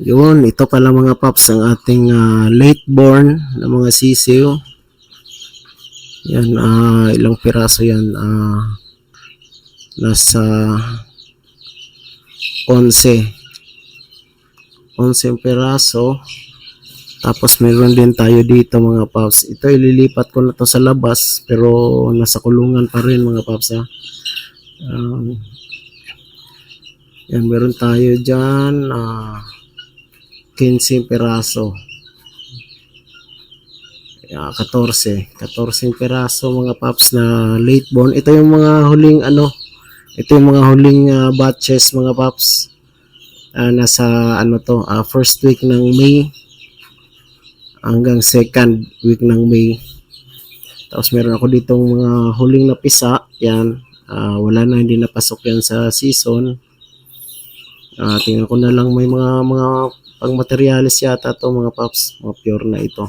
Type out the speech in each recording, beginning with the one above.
Yun, ito pala mga paps ang ating ah, late born na mga sisiw. Yan, ah, ilang piraso yan? Ah, nasa 11. 11 piraso. Tapos meron din tayo dito mga paps. Ito ililipat ko na to sa labas pero nasa kulungan pa rin mga paps ha. Um, yan, meron tayo dyan. Ah, 15 peraso. Yeah, 14. 14 peraso mga paps na late born. Ito yung mga huling ano, ito yung mga huling ah, batches mga paps. Ah, nasa ano to, ah, first week ng May hanggang second week ng May. Tapos meron ako ditong mga huling napisa. Yan. Ah, wala na, hindi napasok yan sa season. Ah, tingnan ko na lang may mga mga pang materialis yata to mga paps, mga pure na ito.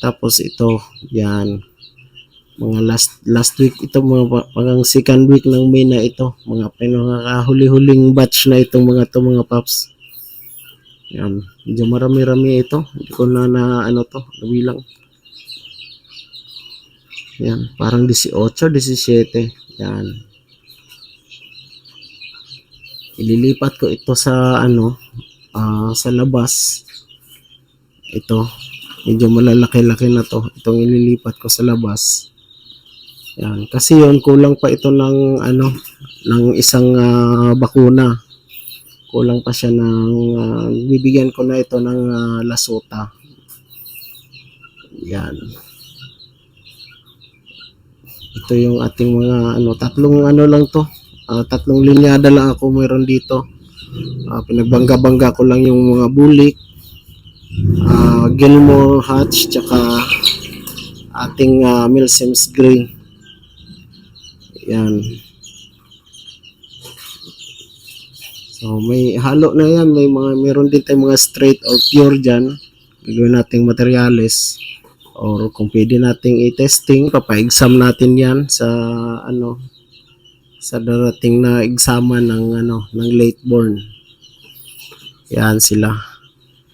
Tapos ito, yan. Mga last last week ito mga pa- parang second week ng May na ito. Mga pinakahuli-huling batch na itong mga to mga paps. Yan. Medyo marami-rami ito. Hindi ko na na ano to, nabilang. Yan, parang 18, 17. Yan. Ililipat ko ito sa ano, ah, sa labas. Ito, medyo malalaki-laki na to. Itong ililipat ko sa labas. Yan, kasi yon kulang pa ito ng ano, ng isang ah, bakuna. Kulang pa siya ng ah, bibigyan ko na ito ng ah, lasota. Yan. Ito yung ating mga ano, tatlong ano lang to. Ah, tatlong linyada lang ako meron dito. Ah, pinagbangga-bangga ko lang yung mga bulik. Ah, Gilmore Hatch tsaka ating uh, Milsims Gray. Yan. So may halo na yan, may mga meron din tayong mga straight or pure diyan. Gagawin nating materials or kung pwede nating i-testing, papa-exam natin yan sa ano sa darating na exama ng ano ng late born. Yan sila.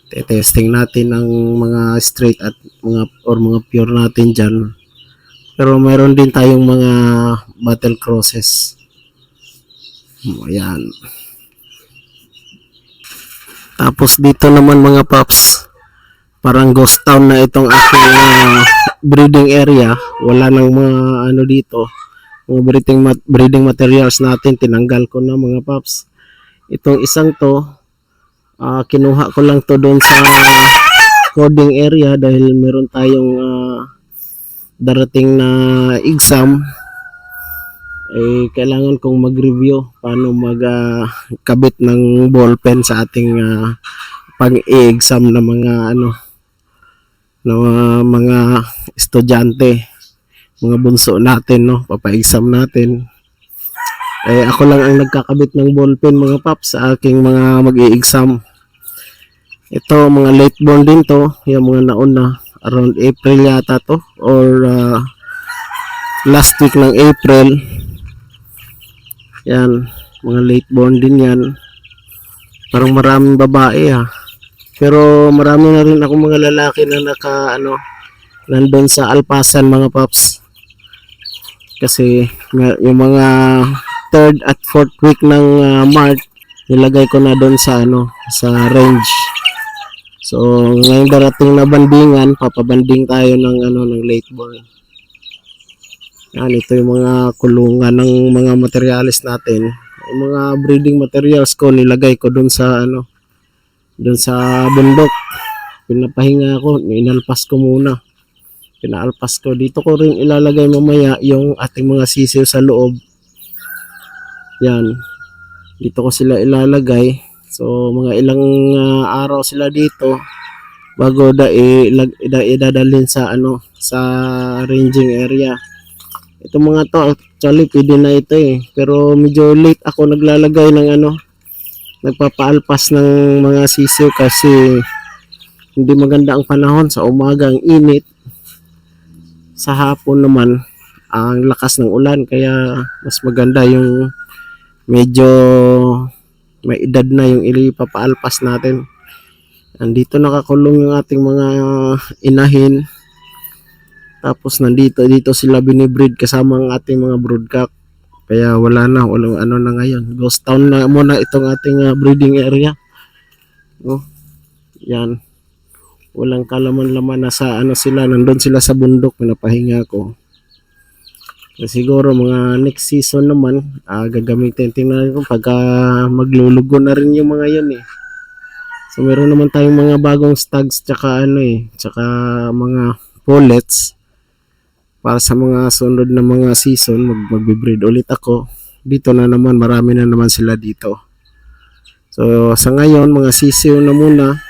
Te-testing natin ang mga straight at mga or mga pure natin diyan. Pero mayroon din tayong mga battle crosses. Ayan. Tapos dito naman mga paps, parang ghost town na itong aking ah, breeding area. Wala nang mga ano dito mga breeding, mat- breeding materials natin tinanggal ko na mga paps. Itong isang to ah, kinuha ko lang to doon sa coding area dahil meron tayong ah, darating na exam. Eh kailangan kong mag-review paano magkabit ng ballpen sa ating ah, pag-i-exam na mga ano na mga, mga estudyante mga bunso natin, no? Papa-exam natin. Eh, ako lang ang nagkakabit ng ballpen, mga paps, sa aking mga mag exam Ito, mga late born din to. Yung mga nauna. Around April yata to. Or uh, last week ng April. Yan. Mga late born din yan. Parang maraming babae, ha. Pero marami na rin ako mga lalaki na naka, ano, nandun sa Alpasan, mga paps kasi yung mga third at fourth week ng ah, March nilagay ko na doon sa ano sa range. So ngayong darating na bandingan papabanding tayo ng ano ng late born yan ito yung mga kulungan ng mga materialis natin. Yung mga breeding materials ko nilagay ko doon sa ano doon sa bundok. Pinapahinga ko inalpas ko muna pinaalpas ko. Dito ko rin ilalagay mamaya yung ating mga sisiw sa loob. Yan. Dito ko sila ilalagay. So, mga ilang ah, araw sila dito bago da, ilag, da idadalhin sa ano sa ranging area. Ito mga to actually pwede na ito eh. Pero medyo late ako naglalagay ng ano nagpapaalpas ng mga sisiw kasi hindi maganda ang panahon sa umaga ang init sa hapon naman ang lakas ng ulan kaya mas maganda yung medyo may edad na yung ilipapaalpas natin. Andito nakakulong yung ating mga inahin. Tapos nandito dito sila binibreed kasama ang ating mga broodcock. Kaya wala na, walang ano na ngayon. Ghost town na muna itong ating ah, breeding area. Oh, yan. Walang kalaman-laman na sa ano sila, nandun sila sa bundok, pinapahinga ko. So, siguro mga next season naman, ah, gagamitin tingnan ko pagka maglulugo na rin yung mga yun eh. So meron naman tayong mga bagong stags tsaka ano eh, tsaka mga pullets para sa mga sunod na mga season mag magbe-breed ulit ako. Dito na naman marami na naman sila dito. So sa ngayon mga sisiw na muna.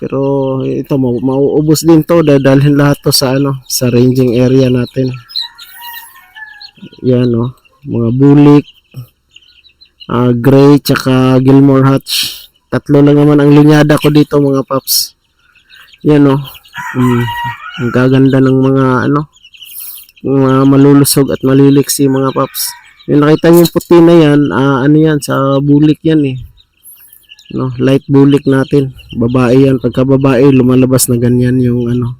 Pero ito mau mauubos din to dadalhin lahat to sa ano sa ranging area natin. Yan oh, mga bulik, ah gray tsaka Gilmore Hatch. Tatlo lang naman ang linyada ko dito mga paps. Yan oh. Mm, ang gaganda ng mga ano mga malulusog at maliliksi mga paps. Yung nakita niyo puti na yan, ah, ano yan sa bulik yan eh. No, light bulik natin. Babae yan. Pagka babae, lumalabas na ganyan yung ano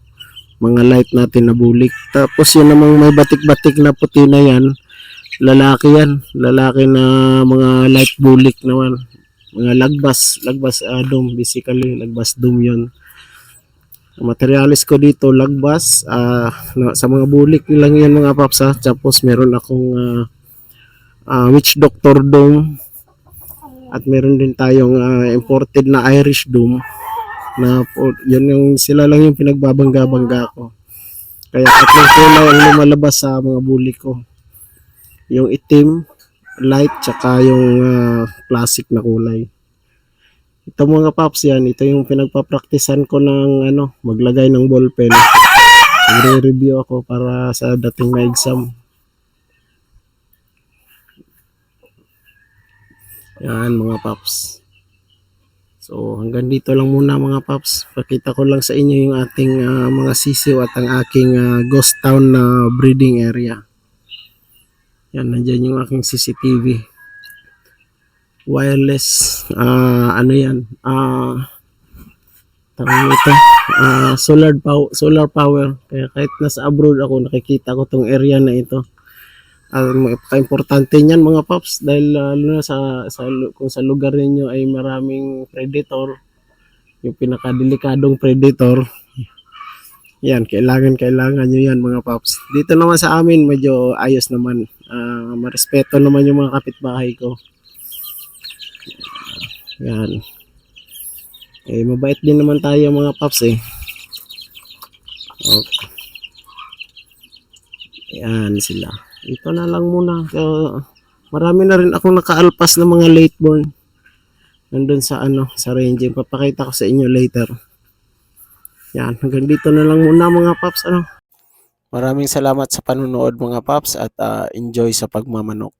mga light natin na bulik. Tapos yun namang may batik-batik na puti na yan, lalaki yan. Lalaki na mga light bulik naman mga lagbas, lagbas uh, basically, lagbas dome. Ang Materialis ko dito lagbas ah, na, sa mga bulik lang 'yan mga paps ha. Tapos meron akong ah, ah, witch doctor dome at meron din tayong ah, imported na Irish dome na yun yung sila lang yung pinagbabangga-bangga ko. Kaya tatlong kulay ang lumalabas sa mga bulik ko. Yung itim, light tsaka yung ah, classic na kulay. Ito mga paps yan, ito yung pinagpapraktisan ko ng ano, maglagay ng ballpen. Nagre-review ako para sa dating na exam. Yan mga paps. So hanggang dito lang muna mga paps. Pakita ko lang sa inyo yung ating ah, mga sisiw at ang aking ah, ghost town na breeding area. Yan, nandyan yung aking CCTV. Wireless, ah ano yan, ah tawag ito, ah solar, pow- solar power. Kaya kahit nasa abroad ako, nakikita ko tong area na ito. Ang uh, importante niyan mga paps dahil ah, lalo na sa, sa kung sa lugar ninyo ay maraming predator, yung pinakadelikadong predator, yan, kailangan, kailangan nyo yan mga paps. Dito naman sa amin, medyo ayos naman. Ah, marespeto naman yung mga kapitbahay ko. Yan. Eh, mabait din naman tayo mga paps eh. Okay. Yan sila. Ito na lang muna. So, marami na rin akong nakaalpas na mga late born. Nandun sa ano, sa ranging. Papakita ko sa inyo later. Yan, hanggang dito na lang muna mga paps. Ano? Maraming salamat sa panunood mga paps at ah, enjoy sa pagmamanok.